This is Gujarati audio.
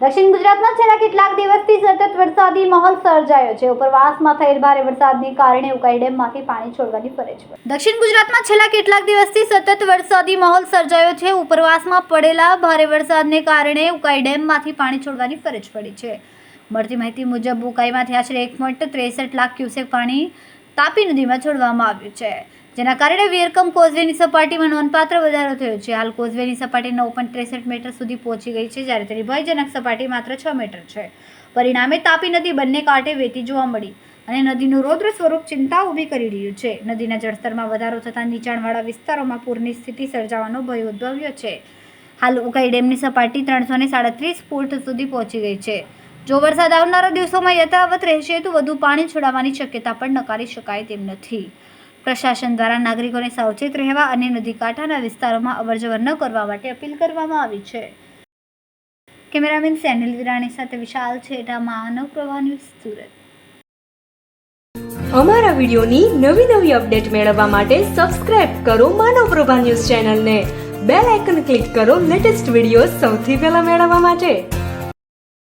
દક્ષિણ ગુજરાતમાં છેલ્લા કેટલાક દિવસથી સતત વરસાદી માહોલ સર્જાયો છે. ઉપરવાસમાં થયેલ ભારે વરસાદને કારણે ઉકાઈ ડેમમાંથી પાણી છોડવાની ફરજ પડી દક્ષિણ ગુજરાતમાં છેલ્લા કેટલાક દિવસથી સતત વરસાદી માહોલ સર્જાયો છે. ઉપરવાસમાં પડેલા ભારે વરસાદને કારણે ઉકાઈ ડેમમાંથી પાણી છોડવાની ફરજ પડી છે. મળતી માહિતી મુજબ ઉકાઈમાંથી આશરે એક પોઈન્ટ ત્રેસઠ લાખ ક્યુસેક પાણી તાપી નદીમાં છોડવામાં આવ્યું છે. જેના કારણે વેરકમ કોઝવેની સપાટીમાં નોંધપાત્ર વધારો થયો છે. હાલ કોઝવેની સપાટી નવ પોઈન્ટ ત્રેસઠ મીટર સુધી પહોંચી ગઈ છે, જ્યારે તેની ભયજનક સપાટી માત્ર છ મીટર છે. પરિણામે તાપી નદી બંને કાંઠે વહેતી જોવા મળી અને નદીનું રૌદ્ર સ્વરૂપ ચિંતા ઊભી કરી રહ્યું છે. નદીના જળસ્તરમાં વધારો થતાં નીચાણવાળા વિસ્તારોમાં પૂરની સ્થિતિ સર્જાવાનો ભય ઉદ્ભવ્યો છે. હાલ ઉકાઈ ડેમની સપાટી ત્રણસો ને સાડત્રીસ ફૂટ સુધી પહોંચી ગઈ છે. જો વરસાદ આવનારા દિવસોમાં યથાવત રહેશે તો વધુ પાણી છોડાવવાની શક્યતા પણ નકારી શકાય તેમ નથી. પ્રશાસન દ્વારા નાગરિકોને સાવચેત રહેવા અને નદી કાંઠાના વિસ્તારોમાં અવરજવર ન કરવા માટે અપીલ કરવામાં આવી છે. કેમેરામેન સેનિલ વિરાણી સાથે વિશાલ છેટા, માનવ પ્રવાહ ન્યૂઝ, સુરત. અમારા વિડીયોની નવી નવી અપડેટ મેળવવા માટે સબસ્ક્રાઇબ કરો માનવ પ્રભા ન્યૂઝ ચેનલને. બેલ આઇકન ક્લિક કરો લેટેસ્ટ વીડિયો સૌથી પહેલા મેળવવા માટે.